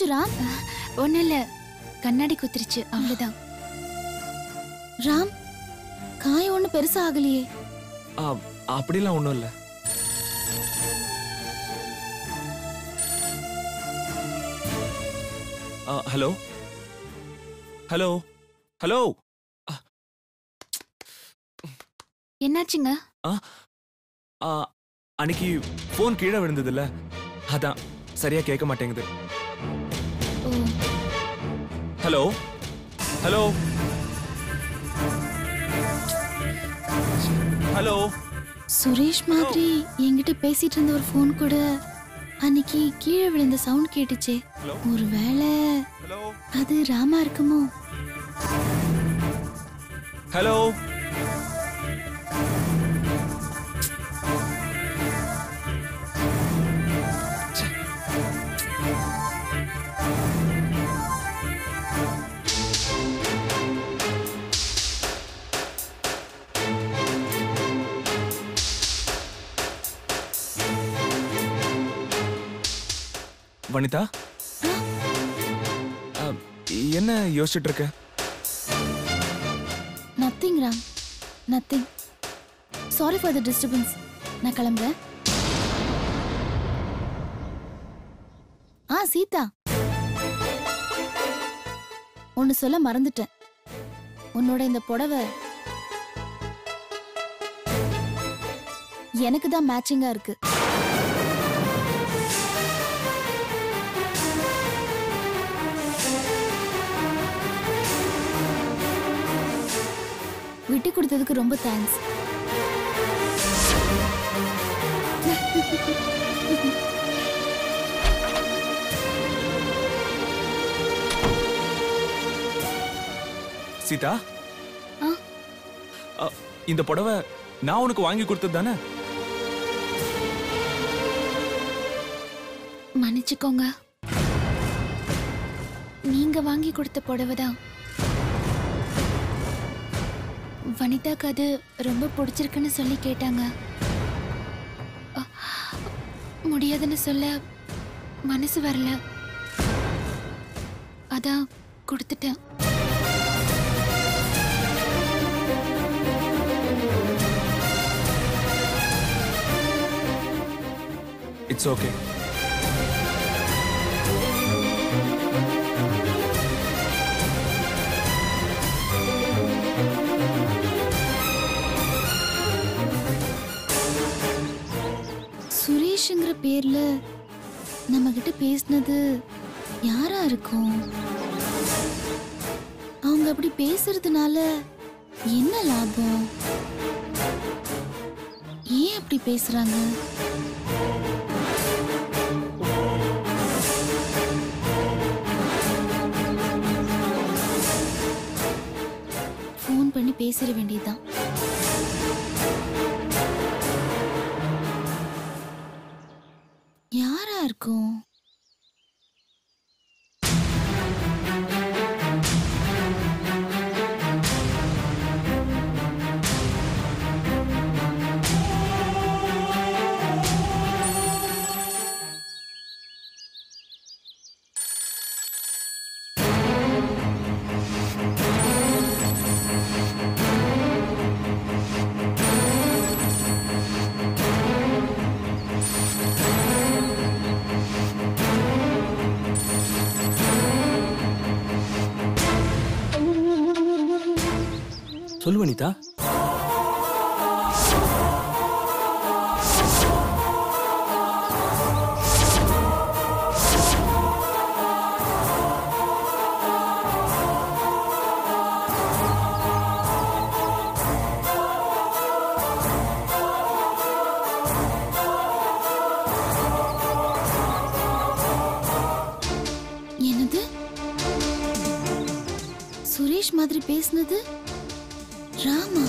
என்னாச்சு ராம் இல்லை. கண்ணாடி குத்திருச்சு. அவ்வளோதான் ராம் காயம் ஒண்ணு பெருசா ஆகலையே அப்படிலாம் ஒன்றும் இல்லை. ஹலோ? ஹலோ? ஹலோ? என்னாச்சுங்க? அன்னைக்கு ஃபோன் கீழே விழுந்ததுல்ல. அதான் சரியா கேட்க மாட்டேங்குது. ஹலோ ஹலோ ஹலோ சுரேஷ் மாதிரி என்கிட்ட பேசிட்டு இருந்த ஒரு ஃபோன் கூட அன்னைக்கு கீழே விழுந்த சவுண்ட் கேட்டுச்சே. ஒருவேளை அது ராமா இருக்குமோ? ஹலோ வனிதா? என்ன யோசிச்சுட்டு இருக்க nothing Ram nothing sorry for the disturbance நான் கிளம்புறேன். ஆ சீதா. ஒன்னு சொல்ல மறந்துட்டேன். உன்னோட இந்த புடவை எனக்கு தான் மேட்சிங்கா இருக்கு. விட்டு கொடுத்ததுக்கு ரொம்ப தேங்க்ஸ் சீதா? இந்த புடவை நான் உனக்கு வாங்கி கொடுத்தது தானே? மன்னிச்சுக்கோங்க. நீங்க வாங்கி கொடுத்த புடவை தான் வனிதாக்கு அது ரொம்ப பிடிச்சிருக்குன்னு சொல்லி கேட்டாங்க. முடியாதுன்னு சொல்ல மனசு வரல. அதான் கொடுத்துட்டேன். இட்ஸ் ஓகே சுரேஷ்ங்கிற பேர்ல நம்ம கிட்ட பேசினது யாரா இருக்கும்? அவங்க அப்படி பேசுறதுனால என்ன லாபம்? ஏன் அப்படி பேசுறாங்க? ஃபோன் பண்ணி பேசிட வேண்டியதுதான். சொல்லு வனிதா. என்னது? சுரேஷ் மாதிரி பேசுனது? ராமா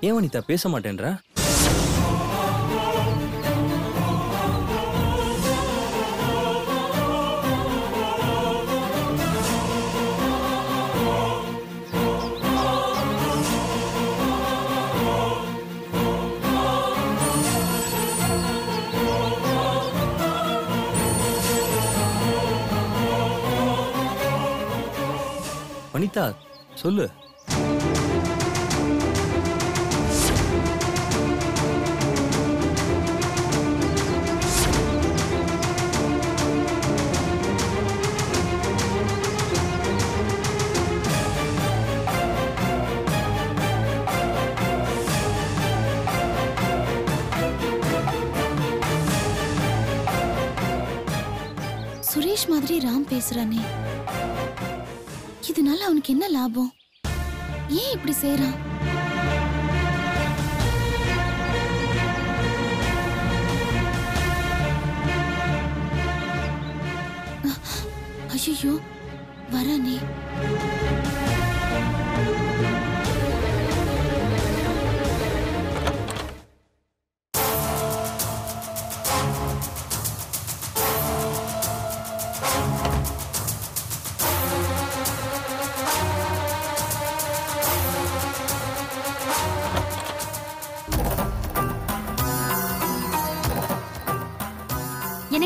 ஏன் வனிதா பேச மாட்டேன்றா? வனிதா சொல்லு. சுரேஷ் மாதிரி ராம் பேசுறானே. இதனால அவனுக்கு என்ன லாபம்? ஏன் இப்படி செய்யறான் ஐயோ வரானே.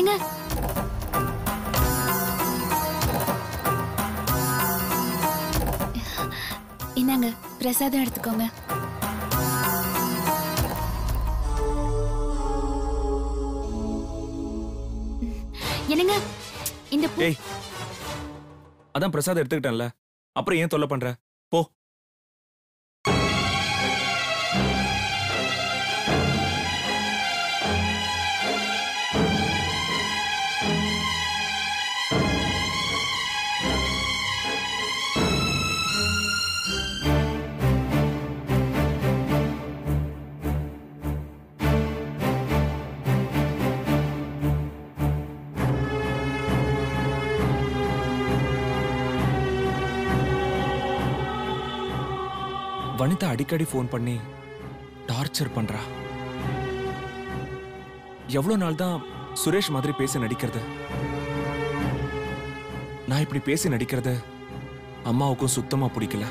என்னங்க இந்தாங்க பிரசாதம் எடுத்துக்கோங்க. என்னங்க இந்த அதான் பிரசாதம் எடுத்துக்கிட்டேன்ல. அப்புறம் ஏன் தொல்லை பண்ற? போ. வனிதா அடிக்கடி ஃபோன் பண்ணி டார்ச்சர் பண்றா. எவ்வளவு நாள் தான் சுரேஷ் மாதிரி பேசி நடிக்கிறது? நான் இப்படி பேசி நடிக்கிறது அம்மாவுக்கும் சுத்தமா பிடிக்கல.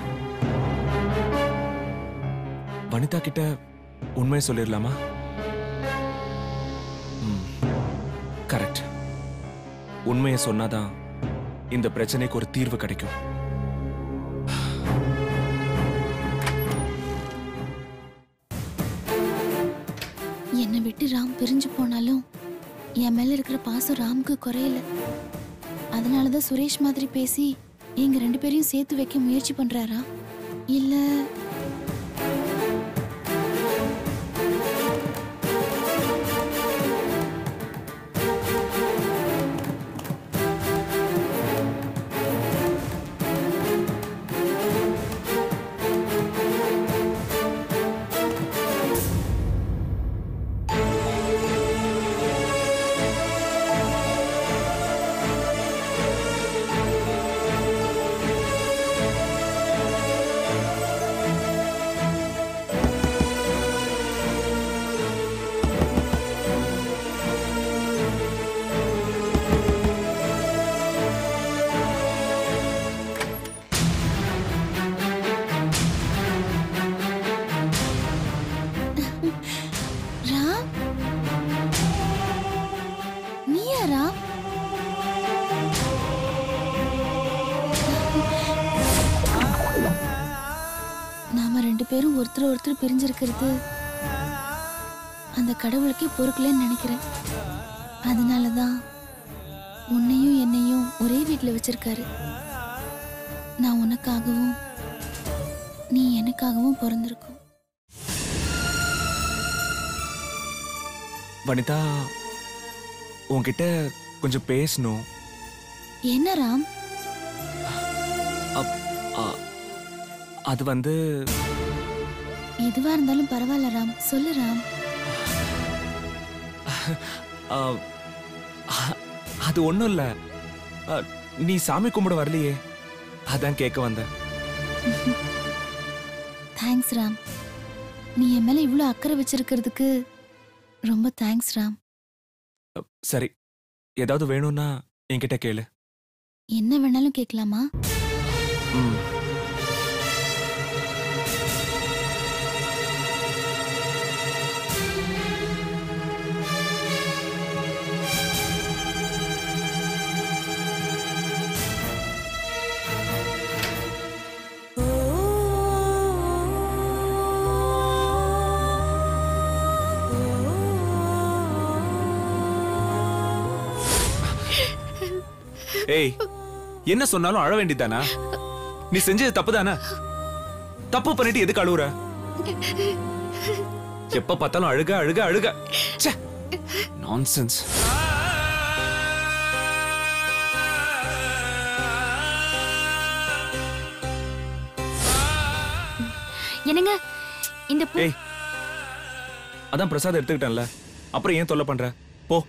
வனிதா கிட்ட உண்மையை சொல்லிடலாமா? கரெக்ட் உண்மையை சொன்னாதான் இந்த பிரச்சனைக்கு ஒரு தீர்வு கிடைக்கும். என்னை விட்டு ராம் பிரிஞ்சு போனாலும் என் மேல இருக்கிற பாசம் ராமுக்கு குறையல. அதனாலதான் சுரேஷ் மாதிரி பேசி எங்க ரெண்டு பேரையும் சேர்த்து வைக்க முயற்சி பண்றாரா? இல்லை பேரும் ஒருத்தர் ஒருத்தர் பிரிஞ்சிருக்கிறது. அந்த கடவுளுக்கே பொறுக்கலன்னு நினைக்கிறேன். அதனாலதான் உன்னையும் என்னையும் ஒரே வீட்டில் வச்சிருக்காரு. நான் உனக்காகவும் நீ எனக்காகவும் பிறந்திருக்கோம். வனிதா உன்கிட்ட கொஞ்சம் பேசணும். என்ன ராம்? அது வந்து எதுவா இருந்தாலும் பரவாயில்ல ராம். சொல்லு ராம். அது ஒண்ணும் இல்ல. நீ சாமி கும்பிட வரலையே? அதான் கேட்க வந்தேன். தேங்க்ஸ் ராம். நீ என் மேல இவ்ளோ அக்கறை வச்சிருக்கிறதுக்கு ரொம்ப தேங்க்ஸ் ராம். சரி. ஏதாவது வேணும்னா என்கிட்ட கேளு. என்ன வேணாலும் கேட்கலாமா? ம். ஏய் என்ன சொன்னாலும் அழ வேண்டியதானா நீ செஞ்சது தப்பு தானே தப்பு பண்ணிட்டு எதுக்கு அழுவுற? எப்ப பார்த்தாலும் அழுக அழுக அழுக. நான்சென்ஸ் என்னங்க இந்த ஏய் அதான் பிரசாத் எடுத்துக்கிட்டேன்ல. அப்புறம் ஏன் தொல்லை பண்ற? போ.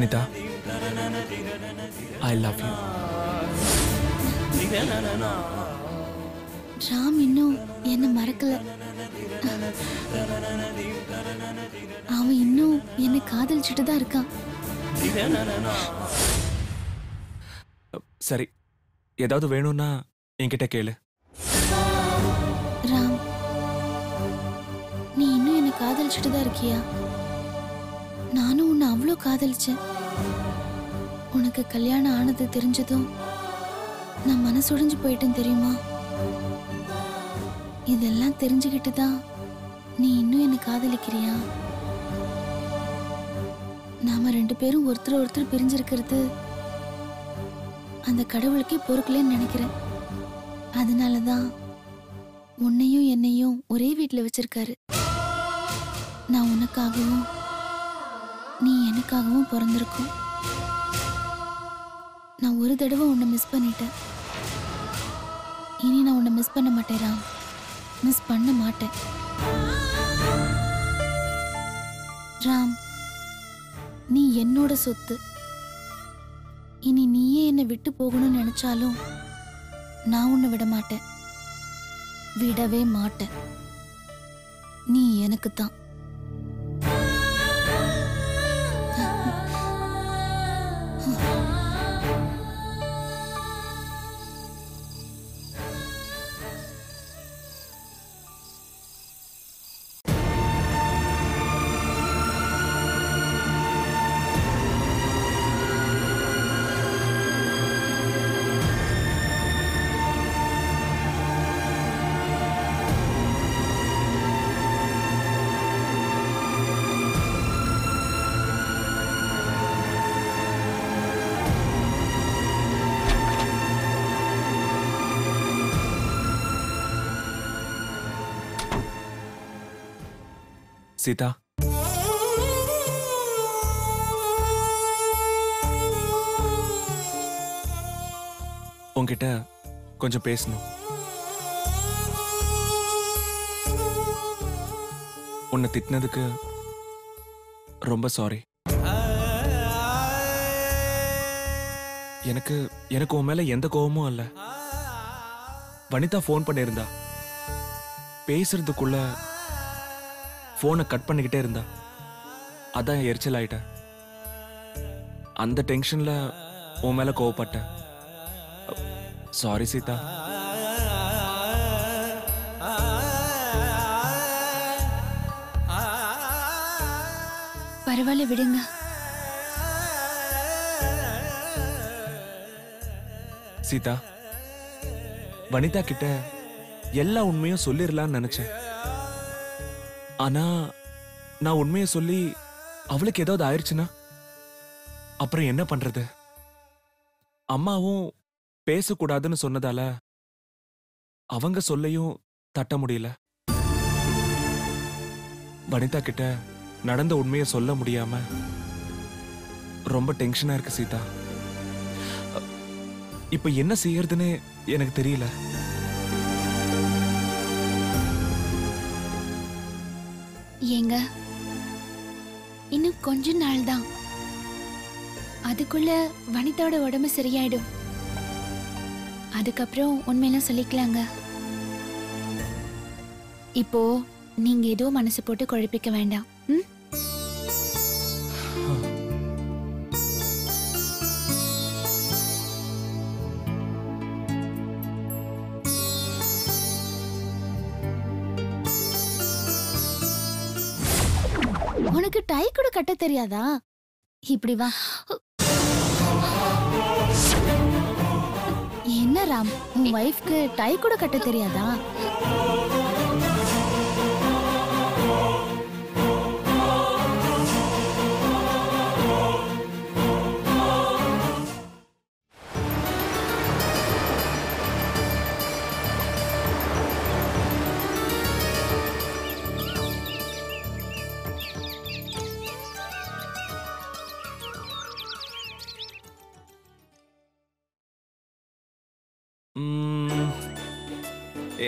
Vanitha I love you Ram இன்னும் என்ன மறக்கல. அவன் இன்னும் என்னை காதலிச்சுட்டு தான் இருக்கான். சரி ஏதாவது வேணும்னா என்கிட்ட கேளு. ராம் நீ இன்னும் என்ன காதலிச்சுட்டு தான் இருக்கியா? நானும் உன்னை அவ்வளோ காதலிச்சேன். உனக்கு கல்யாணம் ஆனது தெரிஞ்சதும் நான் மனசுடைஞ்சு போயிட்டேன் தெரியுமா? இதெல்லாம் தெரிஞ்சுக்கிட்டு தான் நீ இன்னும் என்ன காதலிக்கிறியா? நாம ரெண்டு பேரும் ஒருத்தர் ஒருத்தர் பிரிஞ்சிருக்கிறது அந்த கடவுளுக்கே பொறுக்கலன்னு நினைக்கிறேன். அதனால தான் உன்னையும் என்னையும் ஒரே வீட்டில் வச்சிருக்காரு. நான் உனக்காகவும் நீ எனக்காகவும் பிறந்திருக்கும். நான் ஒரு தடவை உன்னை மிஸ் பண்ணிட்டேன். இனி நான் உன்னை மிஸ் பண்ண மாட்டேன் ராம். மிஸ் பண்ண மாட்டேன். ராம் நீ என்னோட சொத்து. இனி நீயே என்னை விட்டு போகணும்னு நினைச்சாலும் நான் உன்னை விட மாட்டேன். விடவே மாட்டேன். நீ எனக்கு தான். சீதா. உன்கிட்ட கொஞ்சம் பேசணும். உன்னை திட்டினதுக்கு ரொம்ப சாரி எனக்கு எனக்கு உன் மேல எந்த கோபமும் இல்லை. வனிதா ஃபோன் பண்ணியிருந்தா. பேசுறதுக்குள்ள ஃபோனை கட் பண்ணிக்கிட்டே இருந்தா. அதான் எரிச்சல் ஆயிட்டேன் அந்த டென்ஷன்ல உன் மேல கோவப்பட்டேன் சாரி சீதா. பரவாயில்ல விடுங்க. சீதா வனிதா கிட்ட எல்லா உண்மையும் சொல்லிடலாம்னு நினைச்சேன். ஆனா நான் உண்மையை சொல்லி அவளுக்கு ஏதாவது ஆயிடுச்சுன்னா அப்புறம் என்ன பண்றது? அம்மாவும் பேசக்கூடாதுன்னு சொன்னதால அவங்க சொல்லையும் தட்ட முடியல. வனிதா கிட்ட நடந்த உண்மையை சொல்ல முடியாம ரொம்ப டென்ஷனா இருக்கு சீதா. இப்ப என்ன செய்யறதுன்னு எனக்கு தெரியல. ஏங்க? இன்னும் கொஞ்ச நாள் தான் அதுக்குள்ள வனிதாவோட உடம்பு சரியாயிடும். அதுக்கப்புறம் உண்மையெல்லாம் சொல்லிக்கலாங்க. இப்போ நீங்க ஏதோ மனசு போட்டு குழப்பிக்க வேண்டாம். கட்ட தெரியாதா? இப்படி வா. என்ன ராம் உன் ஒய்ஃப்க்கு டை கூட கட்ட தெரியாதா?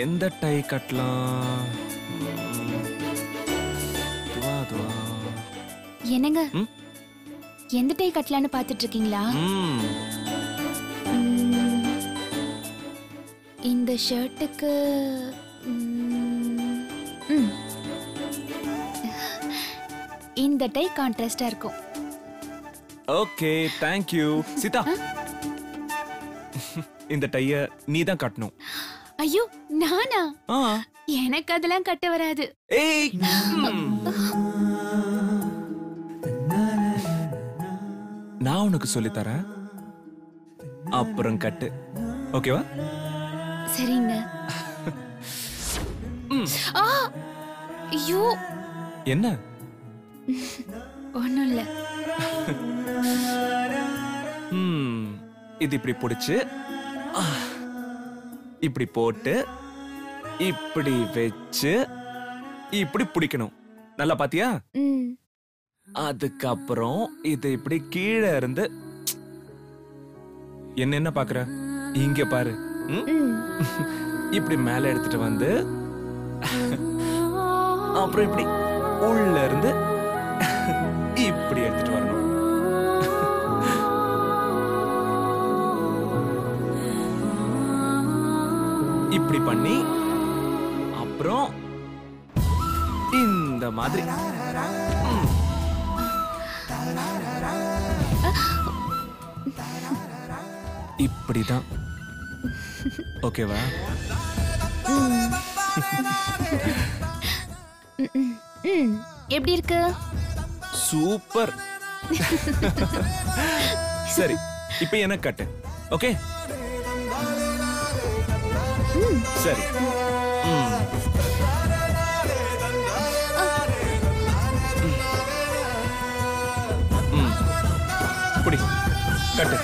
எந்த டை கட்டலாம்? ம், துவா, துவா. என்னங்க? ம்? எந்த டை கட்டலான்னு பாத்துட்டு இருக்கீங்களா ம், ம், இந்த ஷர்ட்டுக்கு ம், ம். இந்த டை கான்ட்ராஸ்டா இருக்கும். Okay thank you Seetha. இந்த டைய நீ தான் கட்டணும். ஐயோ நானா? ஆ. எனக்கு அதெல்லாம் கட்ட வராது. நான் உனக்கு சொல்லித் தரேன் அப்புறம் கட்டு. ஓகேவா? சரிங்க. ஐயோ. என்ன? ஒண்ணும் இல்ல. இது இப்படி பிடிச்சு இப்படி போட்டு இப்படி வச்சு இப்படி பிடிக்கணும். நல்லா பாத்தியா? அதுக்கப்புறம் இது இப்படி கீழே இருந்து என்ன என்ன பாக்குற? இங்க பாரு. இப்படி மேல எடுத்துட்டு வந்து அப்புறம் இப்படி உள்ள இருந்து இப்படி எடுத்துட்டு வரணும். இப்படி பண்ணி அப்புறம் இந்த மாதிரி. இப்படிதான். ஓகேவா. எப்படி இருக்கு? சூப்பர். சரி இப்போ எனக்கு கட்டு. ஓகே? சரி. கட்டு.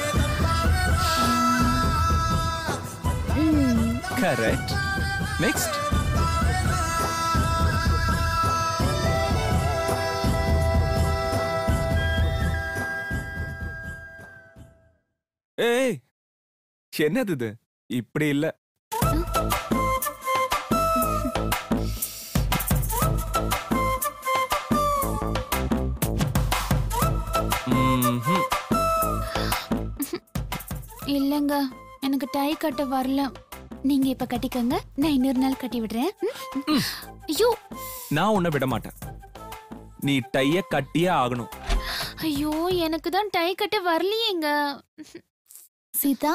கரெக்ட் நெக்ஸ்ட் ஏய் என்னது இது? இப்படி இல்ல. இல்லங்க எனக்கு டை கட்ட வரல. நீங்க இப்ப கட்டிக்கங்க நான் இன்னொரு நாள் கட்டி விடுறேன். ம். ஐயோ. நான் உன்னை விட மாட்டேன். நீ டைய கட்டியே ஆகணும். ஐயோ எனக்கு தான் டை கட்ட வரலையேங்க. சீதா.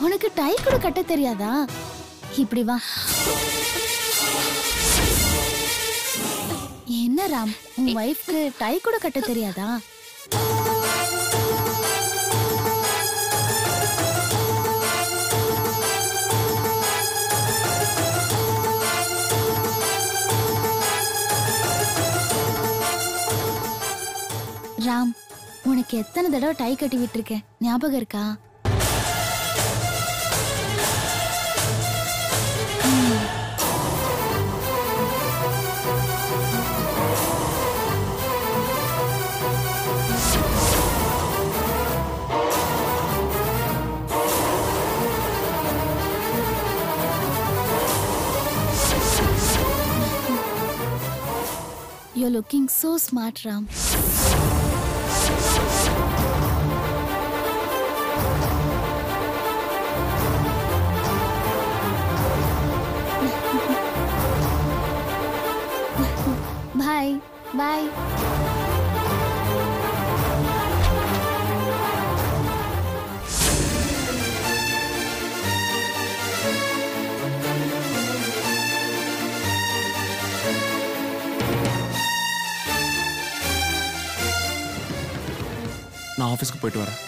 உனக்கு டை கூட கட்ட தெரியாதா? இப்படி வா. என்ன ராம் உன் வைஃப்க்கு டை கூட கட்ட தெரியாதா? ராம் உனக்கு எத்தனை தடவை டை கட்டி விட்டுருக்கேன்? ஞாபகம் இருக்கா? You're looking so smart, Ram. Bye. Bye. ஆஃபீஸ்க்கு போயிட்டு வரேன்.